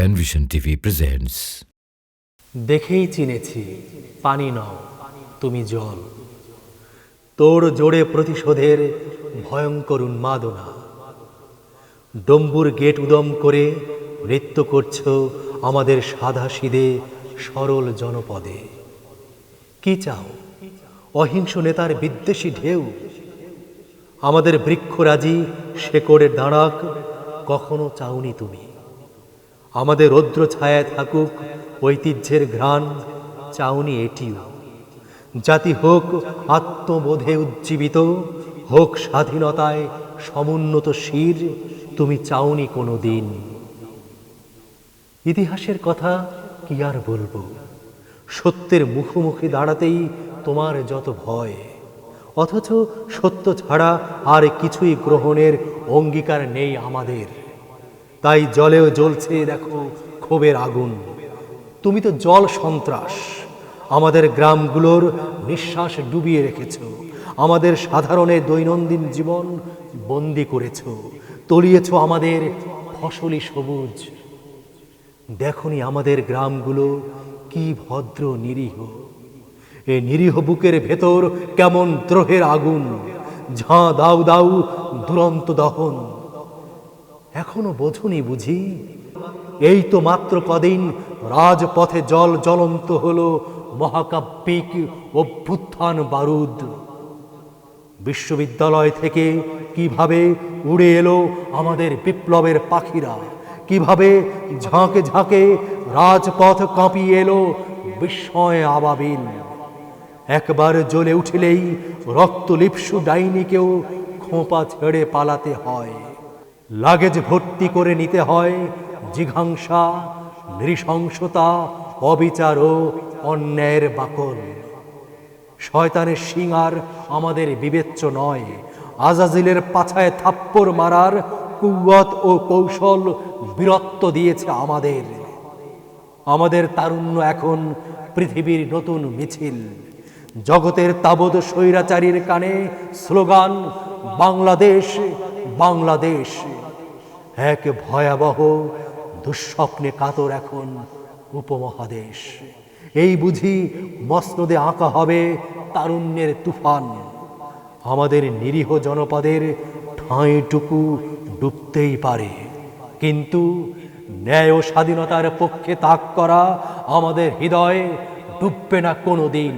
Penvision TV presents দেখেই চিনেছি, পানি নও, তুমি জল। তোর জোরে প্রতিশোধের ভয়ঙ্কর উন্মাদনা। ডম্বুর গেট উদম করে নৃত্য করছ আমাদের সাদা সিদে সরল জনপদে। কি চাও? অহিংস নেতার বিদ্বেষী ঢেউ। আমাদের বৃক্ষরাজি শেকড়ে দাঁড়াক কখনো চাওনি তুমি। আমাদের রৌদ্র ছায়ায় থাকুক, ঐতিহ্যের ঘ্রাণ চাউনি এটিও। জাতি হোক আত্মবোধে উজ্জীবিত, হোক স্বাধীনতায় সমুন্নত শির, তুমি চাওনি কোনো দিন। ইতিহাসের কথা কি আর বলব? সত্যের মুখোমুখি দাঁড়াতেই তোমার যত ভয়। অথচ সত্য ছাড়া আর কিছুই গ্রহণের অঙ্গীকার নেই আমাদের। তাই জলেও জ্বলছে, দেখো, ক্ষোভের আগুন। তুমি তো জল সন্ত্রাস। আমাদের গ্রামগুলোর নিঃশ্বাস ডুবিয়ে রেখেছ। আমাদের সাধারণের দৈনন্দিন জীবন বন্দি করেছ। তলিয়েছ আমাদের ফসলি সবুজ। দেখনি আমাদের গ্রামগুলো কি ভদ্র নিরীহ। এ নিরীহ বুকের ভেতর কেমন দ্রোহের আগুন। ঝাঁ দাউ দাউ দুরন্ত দহন। এখনও বোঝনি বুঝি? এই তো মাত্র কদিন রাজপথে জল জ্বলন্ত হল মহাকাব্যিক অভ্যুত্থান বারুদ। বিশ্ববিদ্যালয় থেকে কীভাবে উড়ে এলো আমাদের বিপ্লবের পাখিরা? কীভাবে ঝাঁকে ঝাঁকে রাজপথ কাঁপিয়ে এলো বিস্ময় আবাবিল? একবার জ্বলে উঠিলেই রক্তলিপসু ডাইনিকেও খোঁপা ছেড়ে পালাতে হয়। লাগেজ ভর্তি করে নিতে হয়, জিঘাংসা, নৃশংসতা, অবিচার ও অন্যায়ের বাকল। শয়তানের শিঙার আমাদের বিবেচ্য নয়। আজাজিলের পাছায় থাপ্পড় মারার কুয়াত ও কৌশল বীরত্ব দিয়েছে আমাদের। আমাদের তারুণ্য এখন পৃথিবীর নতুন মিছিল। জগতের তাবৎ স্বৈরাচারীর কানে স্লোগান, বাংলাদেশ বাংলাদেশ। এক ভয়াবহ দুঃস্বপ্নে কাতর এখন উপমহাদেশ। এই বুঝি মসনদে আঁকা হবে তারুণ্যের তুফান। আমাদের নিরীহ জনপদের ঠাঁইটুকু ডুবতেই পারে। কিন্তু ন্যায় ও স্বাধীনতার পক্ষে তাক করা আমাদের হৃদয়ে ডুববে না কোনো দিন